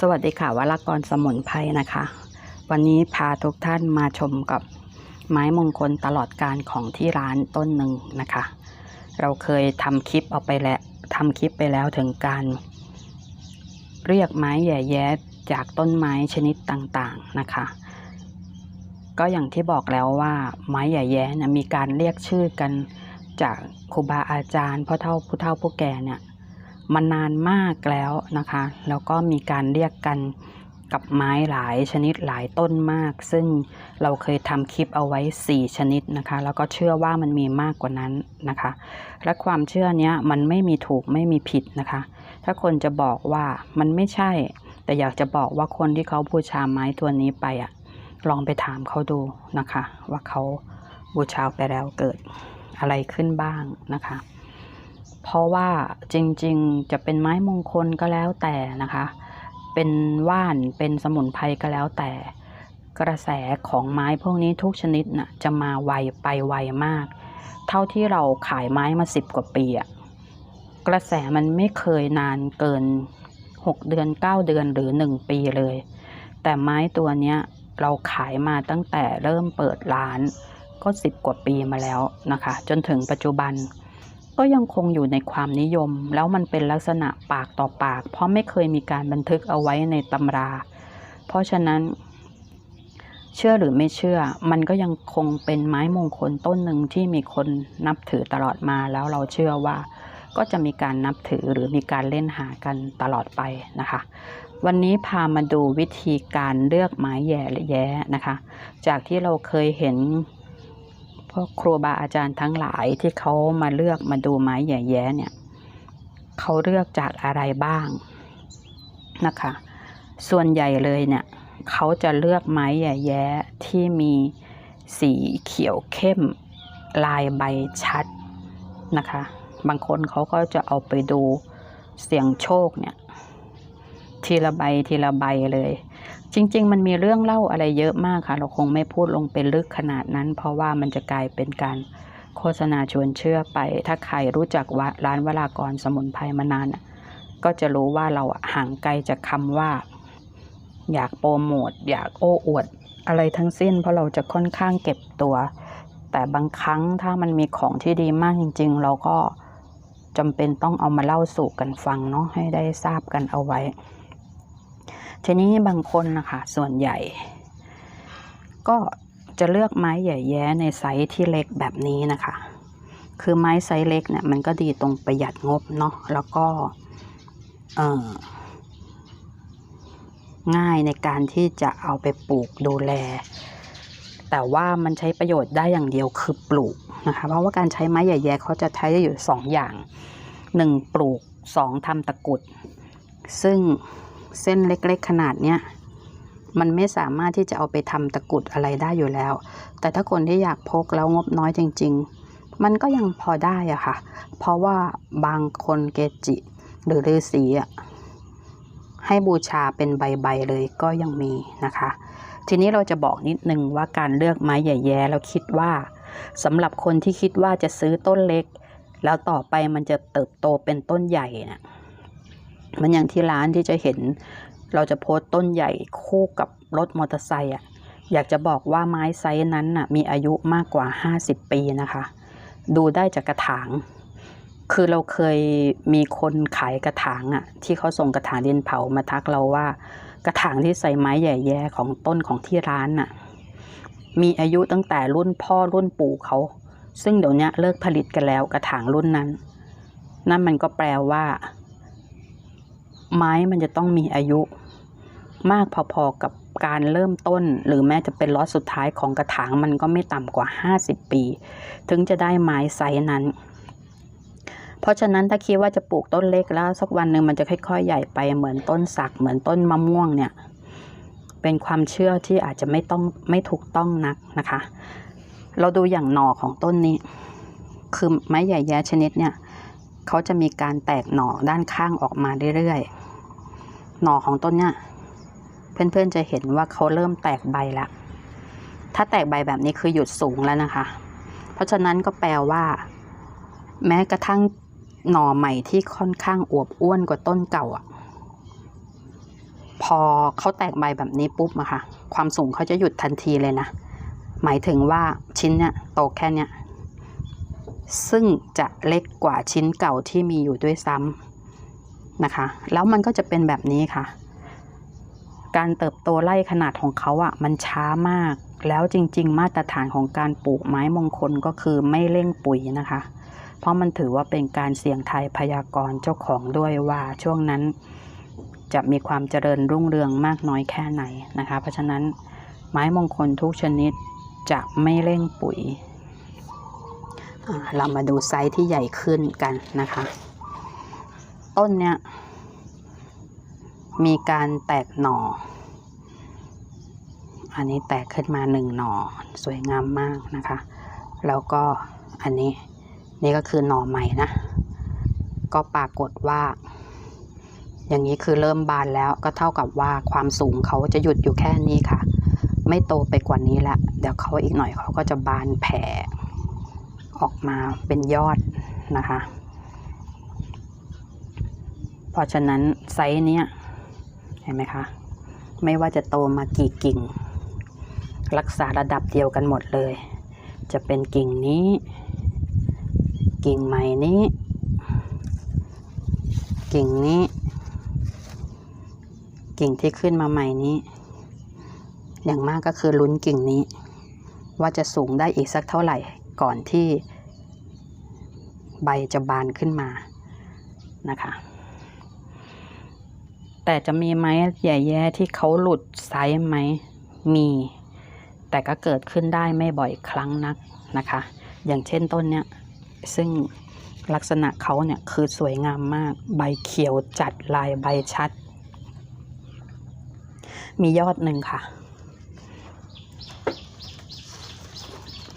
สวัสดีค่ะวรากรสมุนไพรนะคะ วันนี้พาทุกท่านมาชมกับไม้มงคลตลอดการของที่ร้านต้นหนึ่งนะคะ เราเคยทำคลิปเอาไปแล้วทำคลิปไปแล้วถึงการ เรียกไม้แย่แย้จากต้นไม้ชนิดต่างๆนะคะ ก็อย่างที่บอกแล้วว่าไม้แย่แย้เนี่ยมีการเรียกชื่อกันจากครูบาอาจารย์พ่อเฒ่าผู้เฒ่าผู้แก่เนี่ย มานานมากแล้วนะคะ แล้วก็มีการเรียกกันกับไม้หลายชนิดหลายต้นมาก ซึ่งเราเคยทำคลิปเอาไว้ 4 ชนิดนะคะ แล้วก็เชื่อว่ามันมีมากกว่านั้นนะคะ และความเชื่อเนี้ยมันไม่มีถูกไม่มีผิดนะคะ ถ้าคนจะบอกว่ามันไม่ใช่ แต่อยากจะบอกว่าคนที่เขาบูชาไม้ตัวนี้ไปอะลองไปถามเขาดูนะคะ ว่าเขาบูชาไปแล้วเกิดอะไรขึ้นบ้างนะคะ เพราะว่าจริงๆจะเป็นไม้มงคลก็แล้วแต่นะคะ เป็นว่านเป็นสมุนไพรก็แล้วแต่ กระแสของไม้พวกนี้ทุกชนิดน่ะจะมาไวไปไวมาก เท่าที่เราขายไม้มาสิบกว่าปีอะกระแสมันไม่เคยนานเกิน 6 เดือน 9 เดือนหรือ 1 ปีเลย แต่ไม้ตัวเนี้ยเราขายมาตั้งแต่เริ่มเปิดร้านก็ 10 กว่าปีมาแล้วนะคะ จนถึงปัจจุบัน ก็ยังคงอยู่ในความนิยม แล้วมันเป็นลักษณะปากต่อปาก เพราะไม่เคยมีการบันทึกเอาไว้ในตำรา เพราะฉะนั้น เชื่อหรือไม่เชื่อ มันก็ยังคงเป็นไม้มงคลต้นหนึ่งที่มีคนนับถือตลอดมาแล้วเราเชื่อว่า ก็จะมีการนับถือหรือมีการเล่นหากันตลอดไปนะคะ วันนี้พามาดูวิธีการเลือกไม้แย่และแย้นะคะ จากที่เราเคยเห็น พวกครูบาอาจารย์ทั้งหลายที่เขามาเลือกมาดูไม้แย่ๆเนี่ยเขาเลือกจากอะไรบ้างนะคะ ส่วนใหญ่เลยเนี่ยเขาจะเลือกไม้แย่ๆที่มีสีเขียวเข้มลายใบชัดนะคะ บางคนเขาก็จะเอาไปดูเสียงโชคเนี่ย ทีละใบทีละใบเลย จริง ๆ มันมีเรื่องเล่าอะไรเยอะมากค่ะ เราคงไม่พูดลงเป็นลึกขนาดนั้น เพราะว่ามันจะกลายเป็นการโฆษณาชวนเชื่อไป ถ้าใครรู้จักว่าร้านวรากรสมุนไพรมานานก็จะรู้ว่าเราห่างไกลจากคำว่า อยากโปรโมทอยากโอ้อวด อะไรทั้งสิ้น เพราะเราจะค่อนข้างเก็บตัว แต่บางครั้งถ้ามันมีของที่ดีมากจริง ๆ เราก็จำเป็นต้องเอามาเล่าสู่กันฟังเนาะให้ได้ทราบกันเอาไว้ ทีนี้บางคนนะคะส่วนใหญ่ ก็จะเลือกไม้ใหญ่แย้ในไซส์ที่เล็กแบบนี้นะคะ คือไม้ไซส์เล็กเนี่ยมันก็ดีตรงประหยัดงบเนาะแล้วก็ง่ายในการที่จะเอาไปปลูกดูแล แต่ว่ามันใช้ประโยชน์ได้อย่างเดียวคือปลูกนะคะเพราะว่าการใช้ไม้ใหญ่แย่เขาจะใช้ได้อยู่สองอย่างหนึ่งปลูกสองทำตะกุด ซึ่ง เส้นเล็กๆ ขนาดเนี้ยมันไม่สามารถที่จะเอาไปทำตะกรุดอะไรได้อยู่แล้ว แต่ถ้าคนที่อยากพกแล้วงบน้อยจริง ๆ มันก็ยังพอได้อะค่ะ เพราะว่าบางคนเกจิ หรือฤาษีอะให้บูชาเป็นใบๆเลยก็ยังมีนะคะ ทีนี้เราจะบอกนิดนึงว่าการเลือกไม้ใหญ่แย่เราคิดว่าสำหรับคนที่คิดว่าจะซื้อต้นเล็ก แล้วต่อไปมันจะเติบโตเป็นต้นใหญ่นะ มันอย่างที่ร้านที่จะเห็น เราจะโพสต้นใหญ่คู่กับรถมอเตอร์ไซค์อะอยากจะบอกว่าไม้ไซส์นั้นน่ะมีอายุมากกว่า 50 ปีนะคะ ดูได้จากกระถาง คือเราเคยมีคนขายกระถางอะที่เขาส่งกระถางดินเผามาทักเราว่า กระถางที่ใส่ไม้ใหญ่แย่ของต้นของที่ร้านน่ะมีอายุตั้งแต่รุ่นพ่อรุ่นปู่เขา ซึ่งเดี๋ยวนี้เลิกผลิตกันแล้วกระถางรุ่นนั้น นั่นมันก็แปลว่า ไม้มันจะต้องมีอายุ มากพอๆกับการเริ่มต้น หรือแม้จะเป็นล็อตสุดท้ายของกระถางมันก็ไม่ต่ำกว่า 50 ปี ถึงจะได้ไม้ไซส์นั้น เพราะฉะนั้นถ้าคิดว่าจะปลูกต้นเล็กแล้ว สักวันหนึ่งมันจะค่อยๆ ใหญ่ไปเหมือนต้นสักเหมือนต้นมะม่วงเนี่ย เป็นความเชื่อที่อาจจะไม่ต้องไม่ถูกต้องนักนะคะ เราดูอย่างหน่อของต้นนี้ คือไม้ใหญ่แย้ชนิดเนี่ย เขาจะมีการแตกหน่อด้านข้างออกมาเรื่อยๆ หน่อของต้นเนี่ยเพื่อนๆจะเห็นว่าเขาเริ่มแตกใบแล้วถ้าแตกใบแบบนี้คือหยุดสูงแล้วนะคะ เพราะฉะนั้นก็แปลว่า แม้กระทั่งหน่อใหม่ที่ค่อนข้างอวบอ้วนกว่าต้นเก่าอะ พอเขาแตกใบแบบนี้ปุ๊บอะค่ะ ความสูงเขาจะหยุดทันทีเลยนะ หมายถึงว่าชิ้นเนี้ยโตแค่เนี้ย ซึ่งจะเล็กกว่าชิ้นเก่าที่มีอยู่ด้วยซ้ำนะคะ แล้วมันก็จะเป็นแบบนี้ค่ะ การเติบโตไล่ขนาดของเขาอะ่ะมันช้ามาก แล้วจริง ๆ มาตรฐานของการปลูกไม้มงคลก็คือไม่เร่งปุ๋ยนะคะ เพราะมันถือว่าเป็นการเสี่ยงทายพยากรณ์เจ้าของด้วยว่าช่วงนั้นจะมีความเจริญรุ่งเรืองมากน้อยแค่ไหนนะคะ เพราะฉะนั้นไม้มงคลทุกชนิดจะไม่เร่งปุ๋ย เรามาดูไซส์ที่ใหญ่ขึ้นกันนะคะ ต้นเนี้ย มีการแตกหน่อ อันนี้แตกขึ้นมาหนึ่งหน่อสวยงามมากนะคะ แล้วก็อันนี้นี่ก็คือหน่อใหม่นะ ก็ปรากฏว่า อย่างนี้คือเริ่มบานแล้วก็เท่ากับว่าความสูงเขาจะหยุดอยู่แค่นี้ค่ะ ไม่โตไปกว่านี้ล้วเดี๋ยวเขาอีกหน่อยเขาก็จะบานแผ่ ออกมาเป็นยอดนะคะ เพราะฉะนั้นไซส์เนี้ยเห็นไหมคะ ไม่ว่าจะโตมากี่กิ่ง รักษาระดับเดียวกันหมดเลย จะเป็นกิ่งนี้ กิ่งใหม่นี้ กิ่งนี้ กิ่งที่ขึ้นมาใหม่นี้ อย่างมากก็คือลุ้นกิ่งนี้ ว่าจะสูงได้อีกสักเท่าไหร่ ก่อนที่ใบจะบานขึ้นมานะคะ แต่จะมีไหมใหญ่แย่ที่เขาหลุดไซส์ไหมมี แต่ก็เกิดขึ้นได้ไม่บ่อยครั้งนักนะคะ อย่างเช่นต้นเนี้ยซึ่งลักษณะเขาเนี่ยคือสวยงามมาก ใบเขียวจัดลายใบชัด มียอดหนึ่งค่ะ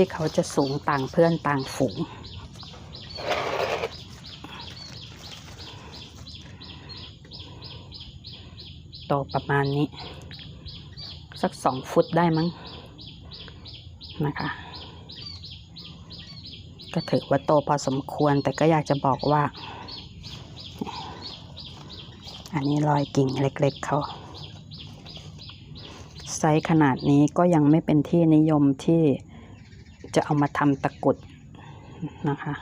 ที่เขาจะสูงต่างเพื่อนต่างฝูง โตประมาณนี้ สักสองฟุตได้มั้งนะคะ ก็ถือว่าโตพอสมควรแต่ก็อยากจะบอกว่า อันนี้รอยกิ่งเล็กๆเขาไซส์ขนาดนี้ก็ยังไม่เป็นที่นิยมที่ จะเอามาทำตะกุดนะคะ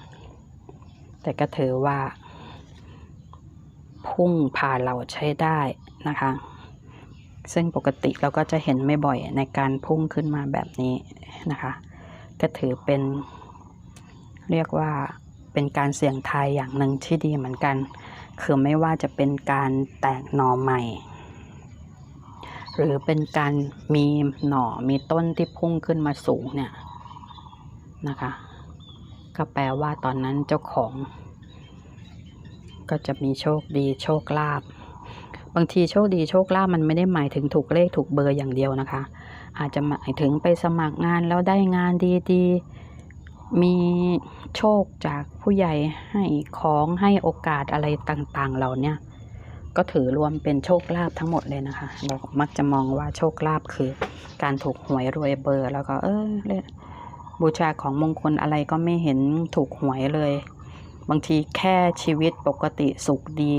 แต่ก็ถือว่า พุ่งผ่าเราใช้ได้นะคะ ซึ่งปกติเราก็จะเห็นไม่บ่อยในการพุ่งขึ้นมาแบบนี้นะคะ ก็ถือเป็น เรียกว่าเป็นการเสี่ยงทายอย่างหนึ่งที่ดีเหมือนกัน คือไม่ว่าจะเป็นการแตกหน่อใหม่ หรือเป็นการมีหน่อมีต้นที่พุ่งขึ้นมาสูงเนี่ย นะคะ ก็แปลว่าตอนนั้นเจ้าของ ก็จะมีโชคดีโชคลาภบางทีโชคดีโชคลาภมันไม่ได้หมายถึงถูกเลขถูกเบอร์อย่างเดียวนะคะ อาจจะหมายถึงไปสมัครงานแล้วได้งานดีๆ มีโชคจากผู้ใหญ่ให้ของให้โอกาสอะไรต่างๆ เราเนี่ยก็ถือรวมเป็นโชคลาภทั้งหมดเลยนะคะเรามักจะมองว่าโชคลาภคือ การถูกหวยรวยเบอร์แล้วก็เออ บูชาของมงคลอะไรก็ไม่เห็นถูกหวยเลย บางทีแค่ชีวิตปกติสุขดี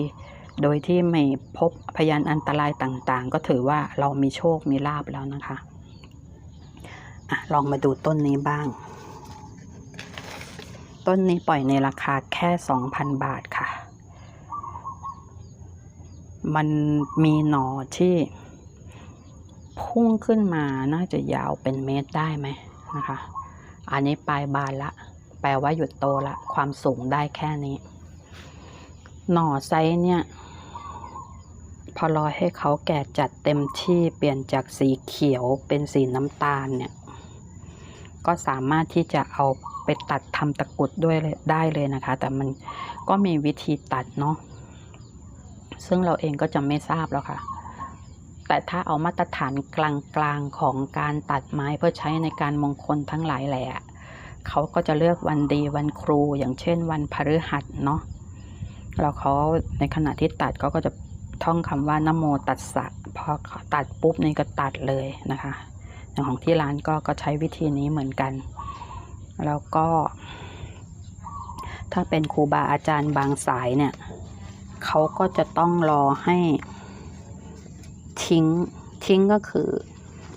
โดยที่ไม่พบพยานอันตรายต่างๆ ก็ถือว่าเรามีโชคมีลาบแล้วนะคะอะลองมาดูต้นนี้บ้าง ต้นนี้ปล่อยในราคาแค่ 2,000 บาทค่ะ มันมีหนอที่ พุ่งขึ้นมาน่าจะยาวเป็นเมตรได้ไหมนะคะ อันนี้ปลายบานละ แปลว่าหยุดโตละ ความสูงได้แค่นี้ หน่อไซเนี่ย พอรอให้เขาแก่จัดเต็มที่เปลี่ยนจากสีเขียวเป็นสีน้ำตาลเนี่ย ก็สามารถที่จะเอาไปตัดทำตะกรุดด้วยได้เลยนะคะ แต่มันก็มีวิธีตัดเนาะซึ่งเราเองก็จะไม่ทราบแล้วค่ะ แต่ถ้าเอามาตรฐานกลางๆของการตัดไม้เพื่อใช้ในการมงคลทั้งหลายแหละ เขาก็จะเลือกวันดีวันครูอย่างเช่นวันพฤหัสเนาะแล้วเขาในขณะที่ตัดเขาก็จะท่องคำว่านโมตัสสะพอตัดปุ๊บนี่ก็ตัดเลยนะคะอย่างของที่ร้านก็ก็ใช้วิธีนี้เหมือนกัน แล้วก็ ถ้าเป็นครูบาอาจารย์บางสายเนี่ยเขาก็จะต้องรอให้ ทิ้ง ทิ้งก็คือ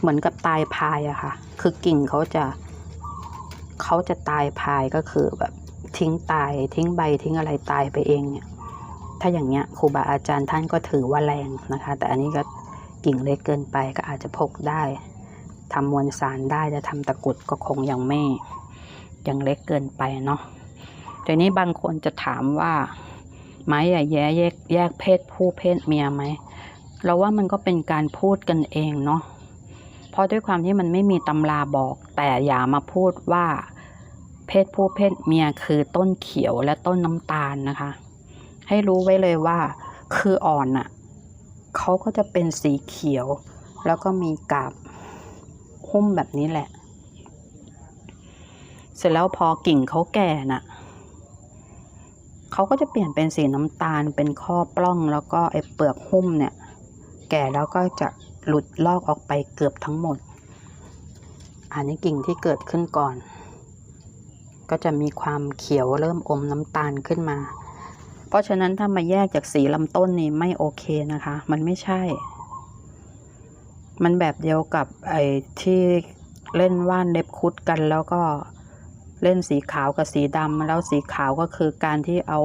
เหมือนกับตายพายอะค่ะ คือกิ่งเขาจะเขาจะตายพายก็คือแบบทิ้งตายทิ้งใบทิ้งอะไรตายไปเองเนี่ย ถ้าอย่างเงี้ยครูบาอาจารย์ท่านก็ถือว่าแรงนะคะ แต่อันนี้ก็กิ่งเล็กเกินไปก็อาจจะพกได้ทำมวลสารได้จะทำตะกุดก็คงยังไม่ยังเล็กเกินไปเนาะทีนี้บางคนจะถามว่าไม้ใหญ่แย่แยกแยกเพศผู้เพศเมียไหม เราว่ามันก็เป็นการพูดกันเองเนาะเพราะด้วยความที่มันไม่มีตำราบอก แต่อย่ามาพูดว่า เพศผู้เพศเมียคือต้นเขียวและต้นน้ำตาลนะคะ ให้รู้ไว้เลยว่า คืออ่อนน่ะเขาก็จะเป็นสีเขียว แล้วก็มีกาบหุ้มแบบนี้แหละ เสร็จแล้วพอกิ่งเขาแก่น่ะเขาก็จะเปลี่ยนเป็นสีน้ำตาลเป็นข้อปล้องแล้วก็ไอ้เปลือกหุ้มเนี่ย แก่แล้วก็จะหลุดลอกออกไปเกือบทั้งหมด อันนี้กิ่งที่เกิดขึ้นก่อน ก็จะมีความเขียวเริ่มอมน้ำตาลขึ้นมา เพราะฉะนั้นถ้ามาแยกจากสีลำต้นนี่ไม่โอเคนะคะ มันไม่ใช่ มันแบบเดียวกับไอ้ที่เล่นว่านเล็บคุดกันแล้วก็เล่นสีขาวกับสีดำแล้วสีขาวก็คือการที่เอา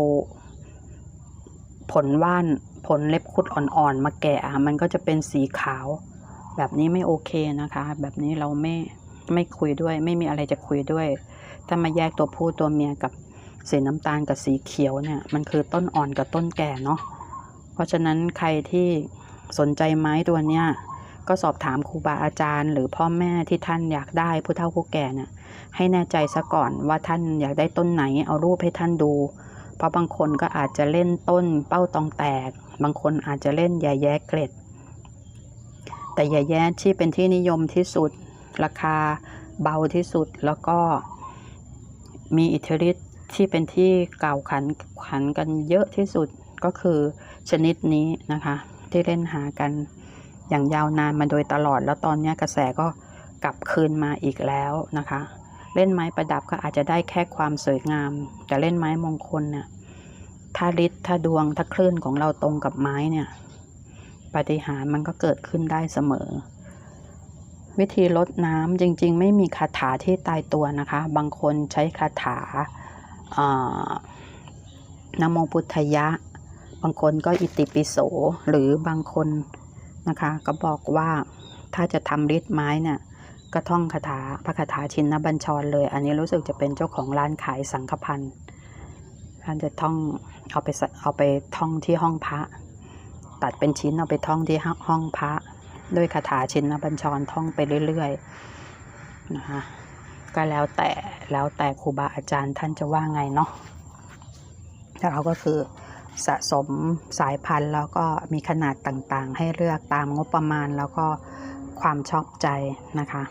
ผลว่าน ผลเล็บคุดอ่อนๆมาแกะมันก็จะเป็นสีขาว แบบนี้ไม่โอเคนะคะ แบบนี้เราไม่ไม่คุยด้วย ไม่มีอะไรจะคุยด้วย ถ้ามาแยกตัวผู้ตัวเมียกับสีน้ำตาลกับสีเขียวเนี่ย มันคือต้นอ่อนกับต้นแก่เนาะเพราะฉะนั้นใครที่สนใจไม้ตัวเนี้ยก็สอบถามครูบาอาจารย์ หรือพ่อแม่ที่ท่านอยากได้ผู้เฒ่าผู้แก่เนี่ยให้แน่ใจซะก่อนว่าท่านอยากได้ต้นไหน เอารูปให้ท่านดู เพราะบางคนก็อาจจะเล่นต้นเป้าตองแตก บางคนอาจจะเล่นยาแย้เกล็ด แต่ยาแย้ที่เป็นที่นิยมที่สุด ราคาเบาที่สุดแล้วก็มีอิทธิฤทธิ์ที่เป็นที่กล่าวขันขันกันเยอะที่สุดก็คือชนิดนี้นะคะ ที่เล่นหากันอย่างยาวนานมาโดยตลอด แล้วตอนนี้กระแสก็กลับคืนมาอีกแล้วนะคะ เล่นไม้ประดับก็อาจจะได้แค่ความสวยงาม แต่เล่นไม้มงคลเนี่ย ถ้าฤทธิ์ถ้าดวงถ้าคลื่นของเราตรงกับไม้เนี่ยปฏิหารมันก็เกิดขึ้นได้เสมอ วิธีลดน้ำจริง ๆ ไม่มีคาถาที่ตายตัวนะคะ บางคนใช้คาถาอานโมพุทธยะ บางคนก็อิติปิโสหรือบางคนนะคะ ก็บอกว่าถ้าจะทำฤทธิ์ไม้เนี่ยก็ท่องคาถาพระคาถาชินนบัญชรเลย อันนี้รู้สึกจะเป็นเจ้าของร้านขายสังฆพันธ์ ท่านจะท่องเอาไปเอาไปท่องที่ห้องพระ ตัดเป็นชิ้นเอาไปท่องที่ห้องพระ ด้วยคาถาชินนบัญชรท่องไปเรื่อยๆนะคะก็แล้วแต่แล้วแต่ครูบาอาจารย์ท่านจะว่าไงเนาะแล้วเราก็คือสะสมสายพันธุ์แล้วก็มีขนาดต่างๆ ให้เลือกตามงบประมาณแล้วก็ความชอบใจนะคะ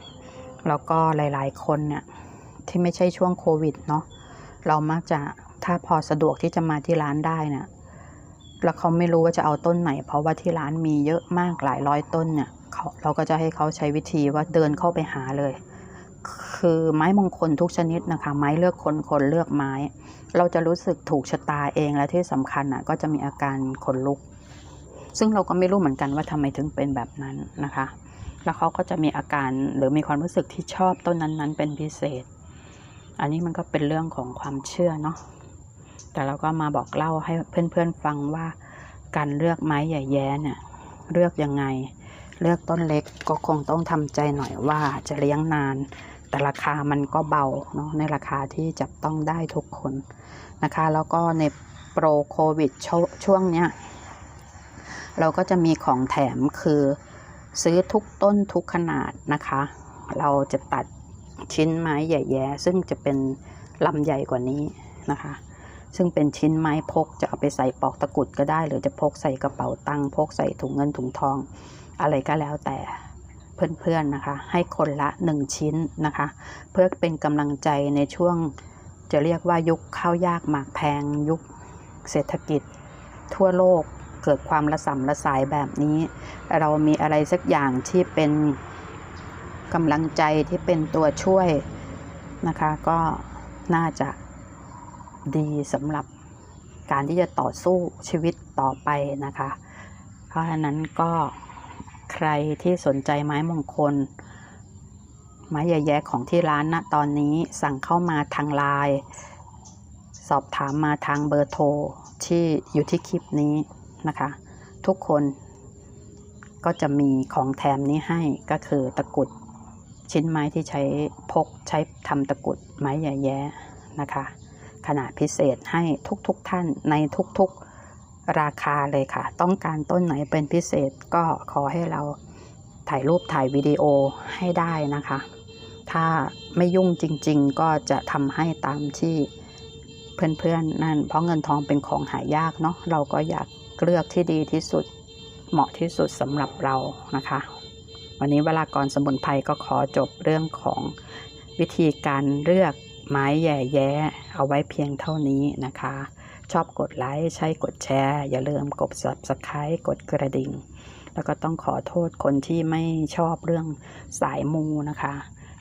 แล้วก็หลายๆคนเนี่ยที่ไม่ใช่ช่วงโควิดเนาะเรามักจะ ถ้าพอสะดวกที่จะมาที่ร้านได้นี่ยแล้วเขาไม่รู้ว่าจะเอาต้นไหน เพราะว่าที่ร้านมีเยอะมากหลายร้อยต้นเนี่ยเขาเราก็จะให้เขาใช้วิธีว่าเดินเข้าไปหาเลย คือไม้มงคลทุกชนิดนะคะ ไม้เลือกคนคนเลือกไม้ เราจะรู้สึกถูกชะตาเองและที่สำคัญอะก็จะมีอาการขนลุก ซึ่งเราก็ไม่รู้เหมือนกันว่าทำไมถึงเป็นแบบนั้นนะคะ แล้วเขาก็จะมีอาการหรือมีความรู้สึกที่ชอบต้นนั้นๆ เป็นพิเศษ อันนี้มันก็เป็นเรื่องของความเชื่อเนาะ แต่เราก็มาบอกเล่าให้เพื่อนๆฟังว่า การเลือกไม้ใหญ่แย้เนี่ยเลือกยังไง เลือกต้นเล็กก็คงต้องทำใจหน่อยว่าจะเลี้ยงนาน แต่ราคามันก็เบาเนาะในราคาที่จับต้องได้ทุกคนนะคะ แล้วก็ในโปรโควิดชช่วงเนี้ยเราก็จะมีของแถมคือซื้อทุกต้นทุกขนาดนะคะ เราจะตัดชิ้นไม้ใหญ่แย้ซึ่งจะเป็นลำใหญ่กว่านี้นะคะ ซึ่งเป็นชิ้นไม้พกจะเอาไปใส่ปอกตะกุดก็ได้ หรือจะพกใส่กระเป๋าตังค์พกใส่ถุงเงินถุงทอง อะไรก็แล้วแต่เพื่อนๆนะคะ ให้คนละ 1 ชิ้นนะคะ เพื่อเป็นกำลังใจในช่วงจะเรียกว่ายุคข้าวยากหมากแพงยุคเศรษฐกิจ ทั่วโลกเกิดความระสำระสายแบบนี้ เรามีอะไรสักอย่างที่เป็นกำลังใจที่เป็นตัวช่วยนะคะ ก็น่าจะ ดีสำหรับการที่จะต่อสู้ชีวิตต่อไปนะคะ เพราะฉะนั้นก็ใครที่สนใจไม้มงคล ไม้แย่ๆของที่ร้านณตอนนี้สั่งเข้ามาทางไลน์สอบถามมาทางเบอร์โทรที่อยู่ที่คลิปนี้นะคะ ทุกคนก็จะมีของแถมนี้ให้ก็คือตะกุดชิ้นไม้ที่ใช้พกใช้ทำตะกุดไม้แย่ๆนะคะ ขนาดพิเศษให้ทุกๆทท่านในทุกๆราคาเลยค่ะ ต้องการต้นไหนเป็นพิเศษก็ขอให้เราถ่ายรูปถ่ายวิดีโอให้ได้นะคะ ถ้าไม่ยุ่งจริง ๆ ก็จะทำให้ตามที่เพื่อนๆนั่น เพราะเงินทองเป็นของหายากเนาะเราก็อยากเลือกที่ดีที่สุดเหมาะที่สุดสำหรับเรานะคะ วันนี้เวลากรสมุนไพรก็ขอจบเรื่องของวิธีการเลือก ไม้แย่แย้เอาไว้เพียงเท่านี้นะคะ ชอบกดไลค์ใช่กดแชร์ อย่าลืมกด subscribe กดกระดิ่ง แล้วก็ต้องขอโทษคนที่ไม่ชอบเรื่องสายมูนะคะ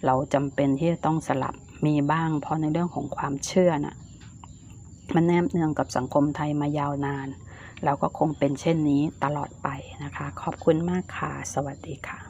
เราจำเป็นที่จะต้องสลับมีบ้าง เพราะในเรื่องของความเชื่อน่ะมันแนบเนืองกับสังคมไทยมายาวนาน แล้วก็คงเป็นเช่นนี้ตลอดไปนะคะ ขอบคุณมากค่ะ สวัสดีค่ะ